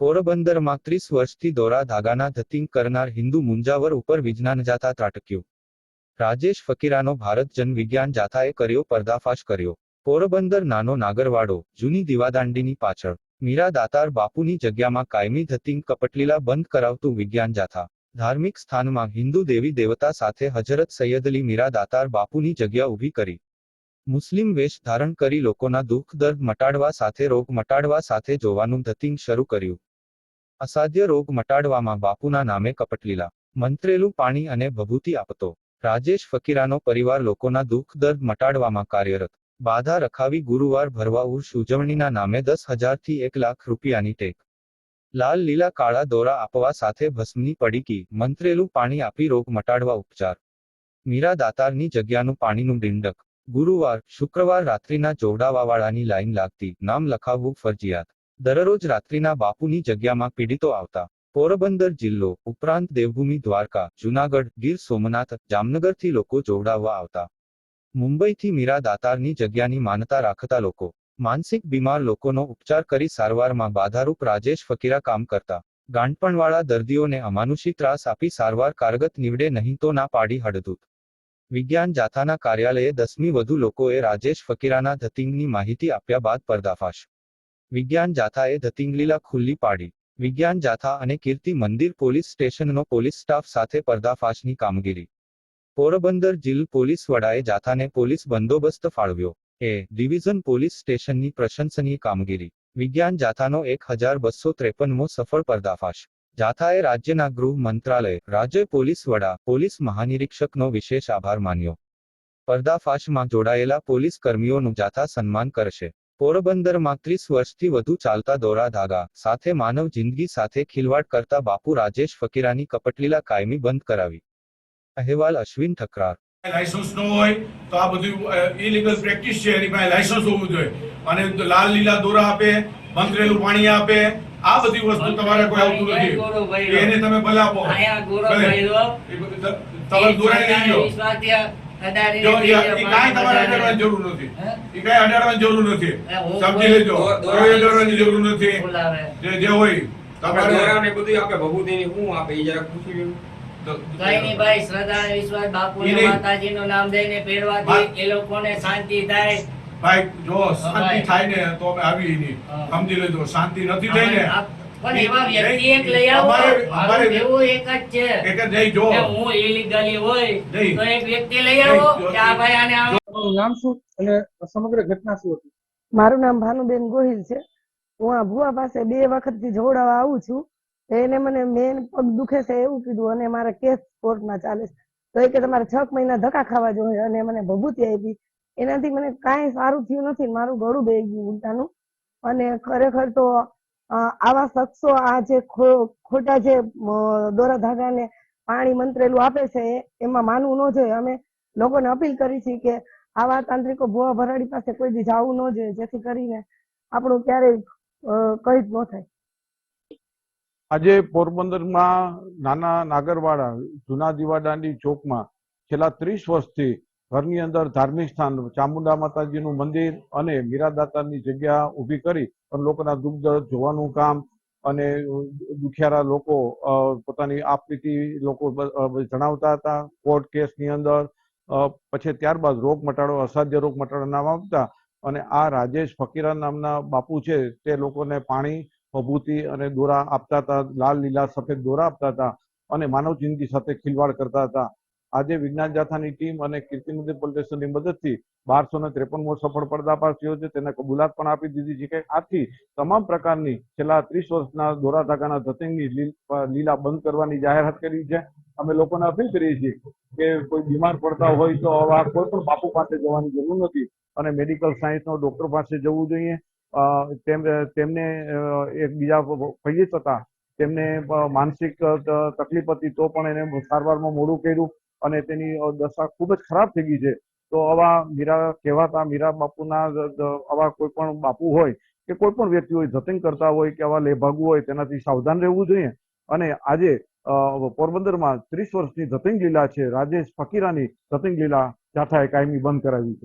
પોરબંદરમાં ત્રીસ વર્ષથી દોરા ધાગાના ધતિંગ કરનાર હિન્દુ મુંજાવર ઉપર વિજ્ઞાન જાથા ત્રાટક્યું. રાજેશ ફકીરાનો ભારત જન વિજ્ઞાન જાથાએ કર્યો પર્દાફાશ કર્યો. પોરબંદર નાનો નાગરવાડો, જૂની દીવાદાંડીની પાછળ. મીરા દાતાર બાપુની જગ્યામાં કાયમી ધતિંગ કપટલીલા બંધ કરાવતું વિજ્ઞાન જાથા. ધાર્મિક સ્થાનમાં હિન્દુ દેવી દેવતા સાથે હજરત સૈયદલી મીરા દાતાર બાપુની જગ્યા ઊભી કરી. મુસ્લિમ વેશ ધારણ કરી લોકોના દુઃખ દર્દ મટાડવા સાથે રોગ મટાડવા સાથે જોવાનું ધતિંગ શરૂ કર્યું. અસાધ્ય રોગ મટાડવામાં બાપુના નામે કપટલીલા. મંત્રેલું પાણી અને ભભૂતિ આપતો. રાજેશ ફકીરાનો પરિવાર લોકોના દુઃખ દર્દ મટાડવામાં કાર્યરત. બાધા રખાવી ગુરુવાર ભરવા ઉર્ષ ઉજવણીના નામે દસ હજારથી એક લાખ રૂપિયાની ટેક. લાલ લીલા કાળા દોરા આપવા સાથે ભસ્મની પડીકી. મંત્રેલું પાણી આપી રોગ મટાડવા ઉપચાર. મીરા દાતારની જગ્યાનું પાણીનું ડિંડક. ગુરુવાર, શુક્રવાર રાત્રિના જોવડાવાવાળાની લાઈન લાગતી. નામ લખાવવું ફરજિયાત. દરરોજ રાત્રિના બાપુની જગ્યામાં પીડિતો આવતા. પોરબંદર જિલ્લો ઉપરાંત દેવભૂમિ, દ્વારકા, જુનાગઢ, ગીર સોમનાથ, જામનગરથી લોકો જોવડાવવા આવતા. મુંબઈથી મીરા દાતારની જગ્યાની માનતા રાખતા લોકો. માનસિક બીમાર લોકોનો ઉપચાર કરી સારવારમાં બાધારૂપ રાજેશ ફકીરા કામ કરતા. ગાંઠપણવાળા દર્દીઓને અમાનુષી ત્રાસ આપી સારવાર કારગત નીવડે નહીં તો ના પાડી હડદૂત વિજ્ઞાન જાથાના કાર્યાલયે દસમી વધુ લોકોએ રાજેશ ફકીરાના ધતિંગની માહિતી આપ્યા બાદ પર્દાફાશ. વિજ્ઞાન જાથાએ ધતિંગલીલા ખુલ્લી પાડી. વિજ્ઞાન જાથા અને Kirti Mandir police સ્ટેશનનો police staff સાથે પર્દાફાશની કામગીરી. પોરબંદર જીલ પોલીસ વડાએ જાથાને પોલીસ બંદોબસ્ત ફાળવ્યો. એ ડિવિઝન પોલીસ સ્ટેશનની પ્રશંસનીય કામગીરી. વિજ્ઞાન જાથાનો એક હજાર બસો ત્રેપનમો સફળ પર્દાફાશ. જાથાએ રાજ્યના ગૃહ મંત્રાલય, રાજ્ય પોલીસ વડા, પોલીસ મહાનિરીક્ષકનો વિશેષ આભાર માન્યો. પર્દાફાશમાં જોડાયેલા પોલીસ કર્મીઓનું જાથા સન્માન કરશે. પોરબંદરમાં ત્રીસ વર્ષથી વધુ ચાલતા દોરા ધાગા સાથે માનવ જિંદગી સાથે ખિલવાડ કરતા બાપુ રાજેશ ફકીરાની કપટલીલા કાયમી બંધ કરાવી. અહેવાલ અશ્વિન ઠકરાર. લાયસન્સ ન હોય તો આ બધું ઇલીગલ પ્રેક્ટિસ છે. એની પાસે લાયસન્સ હોવું જોઈએ. અને લાલ લીલા દોરા આપે મંત્રેલું પાણી આપે આ બધી વસ્તુ તમારે કોઈ આવતું નથી. એને તમે ભલે. આપો બધું તમે દોરા લઈ લો વિશ્વાસથી અડાડીને જો એ બીજે એ કાંઈ તમારે પાણી અડાડવાની જરૂર નથી. એ કાંઈ અડાડવાની જરૂર નથી. સમજી લેજો. દોર- દોર- કોઈ અડાડવાની જરૂર નથી. જે જે હોય તમારે બધું આપે ભભૂતિની શું આપે ઈ જરાક પૂછી કઈ નહીં ભાઈ શ્રદ્ધા વિશ્વાસ બાપુને એ નહીં. નામ દઈને પહેરવાથી એ લોકોને શાંતિ થાય. ભાઈ જો શાંતિ થાય ને તો અમે આવી નહીં સમજી લેજો શાંતિ નથી થઈ ને. પણ એવા વ્યક્તિ એક લઈ આવો. અમારે- મારું એવું એક જ છે. એક જ નહીં જો. હું ઇલીગલી હોય તો એક વ્યક્તિ લઈ આવો કે આ ભાઈ આને નામ શું અને સમગ્ર ઘટના શું હતી? મારું નામ ભાનુબેન ગોહિલ છે. હું આ ભુવા પાસે બે વખતથી જોડાવા આવું છું. તો એને મને મેન પગ દુખે છે એવું કીધું અને મારા કેસ કોર્ટમાં ચાલે છે. તો એ કે તમારે છ મહિના ધક્કા ખાવા જોઈએ અને મને ભભૂતિ આપી. એનાથી મને કાંઈ સારું થયું નથી. મારું ગળું બે ગયું ઉલટાનું. અને ખરેખર તો આવા શખ્સો આ જે ખોટા જે દોરા દોરા ધાગાને પાણી મંત્રેલું આપે છે એમાં માનવું ન જોઈએ. અમે લોકોને અપીલ કરી છે કે આવા તાંત્રિકો ભુવા ભરાડી પાસે કોઈ દી જવું ન જોઈએ, જેથી કરીને આપણું ક્યારેય કંઈ જ ન થાય. આજે પોરબંદરમાં નાના નાગરવાડા જૂના દિવાડાની ચોકમાં છેલ્લા ત્રીસ વર્ષથી ઘરની અંદર ધાર્મિક સ્થાન, ચામુંડા માતાજીનું મંદિર અને મીરાદાતાની જગ્યા ઊભી કરી અને લોકોના દુઃખ દર્દ જોવાનું કામ અને દુખિયારા લોકો પોતાની આપવીતી લોકો જણાવતા હતા. કોર્ટ કેસની અંદર પછી ત્યારબાદ રોગ મટાડો, અસાધ્ય રોગ મટાડો નામ આપતા અને આ રાજેશ ફકીરા નામના બાપુ છે તે લોકોને પાણી, ભભૂતિ અને દોરા આપતા હતા. લાલ લીલા સફેદ દોરા આપતા હતા અને માનવ જિંદગી સાથે ખિલવાડ કરતા હતા. આજે વિજ્ઞાન જાથાની ટીમ અને કીર્તિ મંદિર પોલીસ સ્ટેશનની મદદથી બારસો ને ત્રેપનમો સફળ પર્દાફાશ થયો છે. તેને કબૂલાત પણ આપી દીધી છે કે આથી તમામ પ્રકારની છેલ્લા ત્રીસ વર્ષના દોરા ધાગાના ધતિંગની લીલ- બંધ કરવાની જાહેરાત કરી છે. અમે લોકોને અપીલ કરીએ છીએ કે કોઈ બીમાર પડતા હોય તો આવા કોઈ પણ બાપુ પાસે જવાની જરૂર નથી અને મેડિકલ સાયન્સનો ડોક્ટર પાસે જવું જોઈએ. તેમ, તેમને એકબીજા એક બીજા પૈયત હતા તેમને માનસિક તકલીફ હતી તો પણ એને સારવારમાં મોડું કર્યું. અને તેની દશા ખૂબ જ ખરાબ થઈ ગઈ છે. તો આવા મીરા કહેવાતા, મીરા બાપુના આવા કોઈ પણ બાપુ હોય કે કોઈ પણ વ્યક્તિ હોય જતન કરતા હોય કે આવા લેભાગુ હોય, તેનાથી સાવધાન રહેવું જોઈએ. અને આજે પોરબંદરમાં ત્રીસ વર્ષની જતિંગ લીલા છે. રાજેશ ફકીરાની ધતિંગ લીલા જાથાએ કાયમી બંધ કરાવી છે.